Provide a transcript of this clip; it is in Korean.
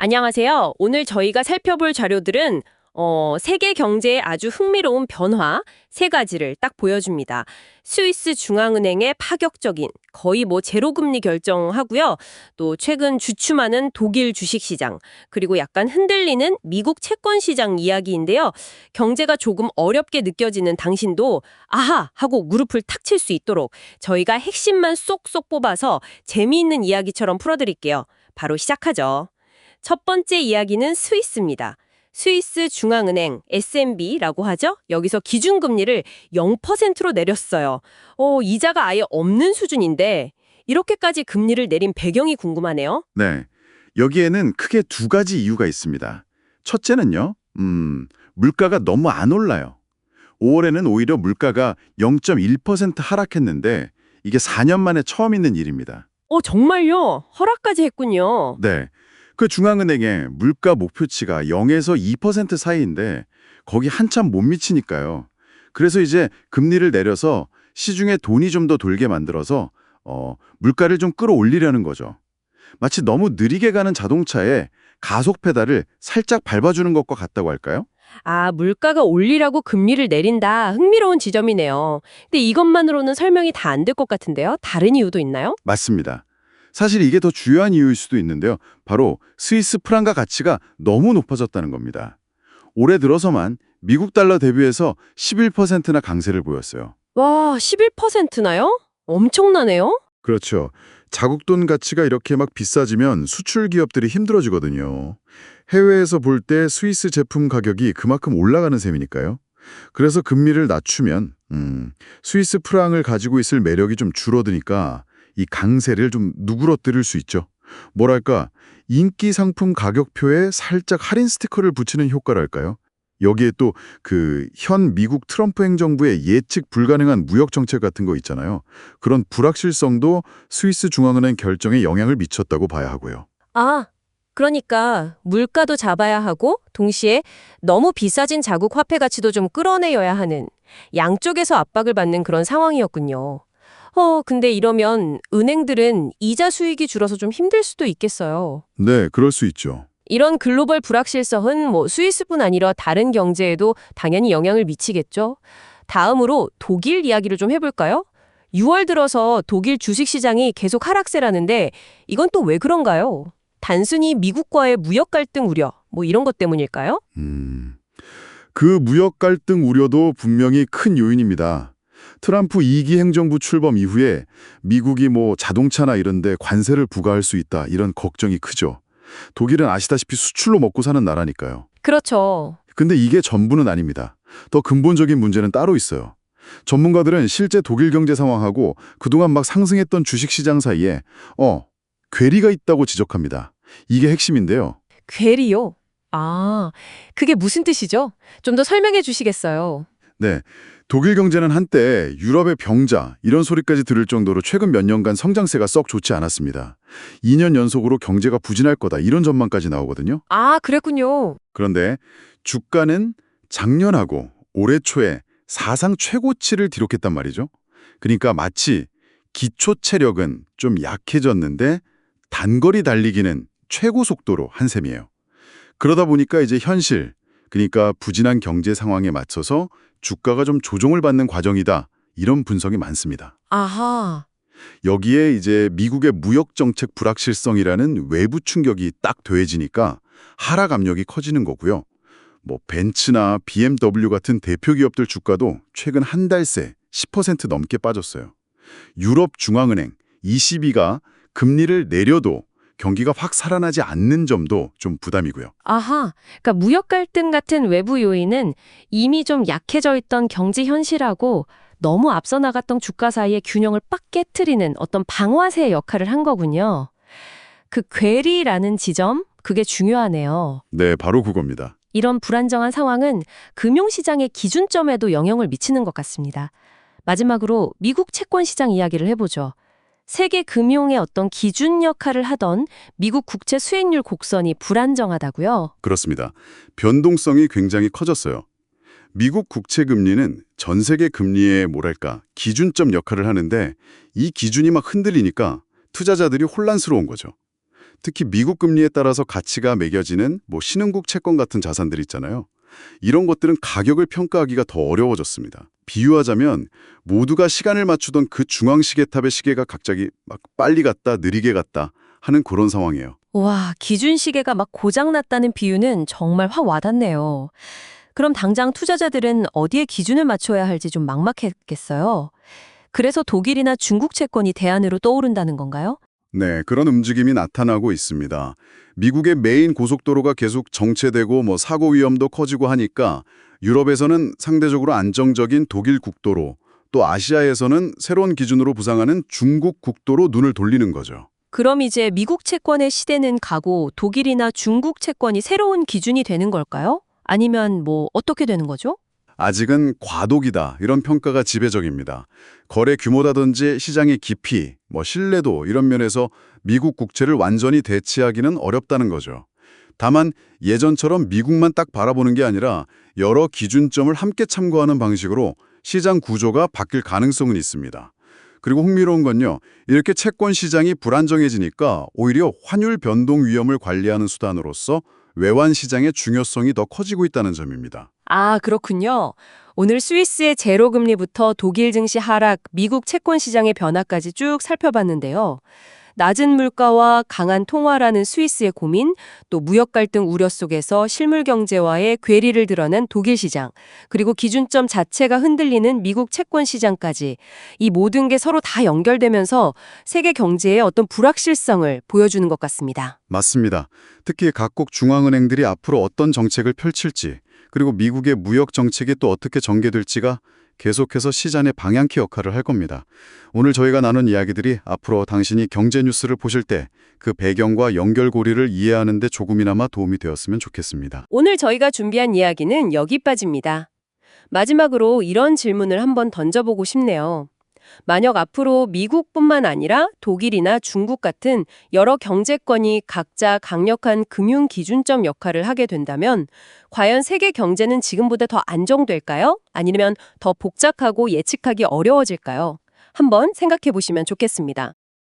안녕하세요. 오늘 저희가 살펴볼 자료들은 어, 세계 경제의 아주 흥미로운 변화 세 가지를 딱 보여줍니다. 스위스 중앙은행의 파격적인 거의 뭐 제로금리 결정하고요. 또 최근 주춤하는 독일 주식시장 그리고 약간 흔들리는 미국 채권시장 이야기인데요. 경제가 조금 어렵게 느껴지는 당신도 아하 하고 무릎을 탁 칠 수 있도록 저희가 핵심만 쏙쏙 뽑아서 재미있는 이야기처럼 풀어드릴게요. 바로 시작하죠. 첫 번째 이야기는 스위스입니다. 스위스 중앙은행 SMB라고 하죠. 여기서 기준금리를 0%로 내렸어요. 어, 이자가 아예 없는 수준인데 이렇게까지 금리를 내린 배경이 궁금하네요. 네. 여기에는 크게 두 가지 이유가 있습니다. 첫째는요, 음, 물가가 너무 안 올라요. 5월에는 오히려 물가가 0.1% 하락했는데 이게 4년 만에 처음 있는 일입니다. 어, 정말요? 허락까지 했군요. 네. 그 중앙은행의 물가 목표치가 0에서 2% 사이인데 거기 한참 못 미치니까요. 그래서 이제 금리를 내려서 시중에 돈이 좀 더 돌게 만들어서 어, 물가를 좀 끌어올리려는 거죠. 마치 너무 느리게 가는 자동차에 가속 페달을 살짝 밟아주는 것과 같다고 할까요? 아, 물가가 올리라고 금리를 내린다. 흥미로운 지점이네요. 근데 이것만으로는 설명이 다 안 될 것 같은데요. 다른 이유도 있나요? 맞습니다. 사실 이게 더 주요한 이유일 수도 있는데요. 바로 스위스 프랑가 가치가 너무 높아졌다는 겁니다. 올해 들어서만 미국 달러 대비해서 11%나 강세를 보였어요. 와, 11%나요? 엄청나네요. 그렇죠. 자국 돈 가치가 이렇게 막 비싸지면 수출 기업들이 힘들어지거든요. 해외에서 볼 때 스위스 제품 가격이 그만큼 올라가는 셈이니까요. 그래서 금리를 낮추면 음, 스위스 프랑을 가지고 있을 매력이 좀 줄어드니까 이 강세를 좀 누그러뜨릴 수 있죠. 뭐랄까 인기 상품 가격표에 살짝 할인 스티커를 붙이는 효과랄까요? 여기에 또 그 현 미국 트럼프 행정부의 예측 불가능한 무역 정책 같은 거 있잖아요. 그런 불확실성도 스위스 중앙은행 결정에 영향을 미쳤다고 봐야 하고요. 아, 그러니까 물가도 잡아야 하고 동시에 너무 비싸진 자국 화폐 가치도 좀 끌어내려야 하는 양쪽에서 압박을 받는 그런 상황이었군요. 어, 근데 이러면 은행들은 이자 수익이 줄어서 좀 힘들 수도 있겠어요. 네, 그럴 수 있죠. 이런 글로벌 불확실성은 뭐 스위스뿐 아니라 다른 경제에도 당연히 영향을 미치겠죠. 다음으로 독일 이야기를 좀 해볼까요? 6월 들어서 독일 주식시장이 계속 하락세라는데 이건 또 왜 그런가요? 단순히 미국과의 무역 갈등 우려 뭐 이런 것 때문일까요? 음, 그 무역 갈등 우려도 분명히 큰 요인입니다. 트럼프 2기 행정부 출범 이후에 미국이 뭐 자동차나 이런 데 관세를 부과할 수 있다 이런 걱정이 크죠. 독일은 아시다시피 수출로 먹고 사는 나라니까요. 그렇죠. 근데 이게 전부는 아닙니다. 더 근본적인 문제는 따로 있어요. 전문가들은 실제 독일 경제 상황하고 그동안 막 상승했던 주식시장 사이에 어, 괴리가 있다고 지적합니다. 이게 핵심인데요. 괴리요? 아, 그게 무슨 뜻이죠? 좀 더 설명해 주시겠어요? 네, 독일 경제는 한때 유럽의 병자 이런 소리까지 들을 정도로 최근 몇 년간 성장세가 썩 좋지 않았습니다. 2년 연속으로 경제가 부진할 거다 이런 전망까지 나오거든요. 아, 그랬군요. 그런데 주가는 작년하고 올해 초에 사상 최고치를 기록했단 말이죠. 그러니까 마치 기초 체력은 좀 약해졌는데 단거리 달리기는 최고 속도로 한 셈이에요. 그러다 보니까 이제 현실, 그러니까 부진한 경제 상황에 맞춰서 주가가 좀 조정을 받는 과정이다. 이런 분석이 많습니다. 아하. 여기에 이제 미국의 무역 정책 불확실성이라는 외부 충격이 딱 더해지니까 하락 압력이 커지는 거고요. 뭐 벤츠나 BMW 같은 대표 기업들 주가도 최근 한 달 새 10% 넘게 빠졌어요. 유럽 중앙은행 ECB가 금리를 내려도 경기가 확 살아나지 않는 점도 좀 부담이고요. 아하. 그러니까 무역 갈등 같은 외부 요인은 이미 좀 약해져 있던 경제 현실하고 너무 앞서 나갔던 주가 사이의 균형을 빡 깨트리는 어떤 방화쇠의 역할을 한 거군요. 그 괴리라는 지점, 그게 중요하네요. 네, 바로 그겁니다. 이런 불안정한 상황은 금융시장의 기준점에도 영향을 미치는 것 같습니다. 마지막으로 미국 채권 시장 이야기를 해보죠. 세계 금융의 어떤 기준 역할을 하던 미국 국채 수익률 곡선이 불안정하다고요? 그렇습니다. 변동성이 굉장히 커졌어요. 미국 국채 금리는 전 세계 금리의 뭐랄까 기준점 역할을 하는데 이 기준이 막 흔들리니까 투자자들이 혼란스러운 거죠. 특히 미국 금리에 따라서 가치가 매겨지는 뭐 신흥국 채권 같은 자산들 있잖아요. 이런 것들은 가격을 평가하기가 더 어려워졌습니다. 비유하자면 모두가 시간을 맞추던 그 중앙 시계탑의 시계가 갑자기 막 빨리 갔다 느리게 갔다 하는 그런 상황이에요. 와, 기준 시계가 막 고장났다는 비유는 정말 확 와닿네요. 그럼 당장 투자자들은 어디에 기준을 맞춰야 할지 좀 막막했겠어요. 그래서 독일이나 중국 채권이 대안으로 떠오른다는 건가요? 네, 그런 움직임이 나타나고 있습니다. 미국의 메인 고속도로가 계속 정체되고 뭐 사고 위험도 커지고 하니까 유럽에서는 상대적으로 안정적인 독일 국도로 또 아시아에서는 새로운 기준으로 부상하는 중국 국도로 눈을 돌리는 거죠. 그럼 이제 미국 채권의 시대는 가고 독일이나 중국 채권이 새로운 기준이 되는 걸까요? 아니면 뭐 어떻게 되는 거죠? 아직은 과도기다 이런 평가가 지배적입니다. 거래 규모라든지 시장의 깊이, 뭐 신뢰도 이런 면에서 미국 국채를 완전히 대체하기는 어렵다는 거죠. 다만 예전처럼 미국만 딱 바라보는 게 아니라 여러 기준점을 함께 참고하는 방식으로 시장 구조가 바뀔 가능성은 있습니다. 그리고 흥미로운 건요. 이렇게 채권 시장이 불안정해지니까 오히려 환율 변동 위험을 관리하는 수단으로서 외환 시장의 중요성이 더 커지고 있다는 점입니다. 아, 그렇군요. 오늘 스위스의 제로 금리부터 독일 증시 하락, 미국 채권 시장의 변화까지 쭉 살펴봤는데요. 낮은 물가와 강한 통화라는 스위스의 고민, 또 무역 갈등 우려 속에서 실물 경제와의 괴리를 드러낸 독일 시장, 그리고 기준점 자체가 흔들리는 미국 채권 시장까지 이 모든 게 서로 다 연결되면서 세계 경제의 어떤 불확실성을 보여주는 것 같습니다. 맞습니다. 특히 각국 중앙은행들이 앞으로 어떤 정책을 펼칠지, 그리고 미국의 무역 정책이 또 어떻게 전개될지가 계속해서 시장의 방향키 역할을 할 겁니다. 오늘 저희가 나눈 이야기들이 앞으로 당신이 경제 뉴스를 보실 때 그 배경과 연결고리를 이해하는 데 조금이나마 도움이 되었으면 좋겠습니다. 오늘 저희가 준비한 이야기는 여기까지입니다. 마지막으로 이런 질문을 한번 던져보고 싶네요. 만약 앞으로 미국뿐만 아니라 독일이나 중국 같은 여러 경제권이 각자 강력한 금융 기준점 역할을 하게 된다면 과연 세계 경제는 지금보다 더 안정될까요? 아니면 더 복잡하고 예측하기 어려워질까요? 한번 생각해 보시면 좋겠습니다.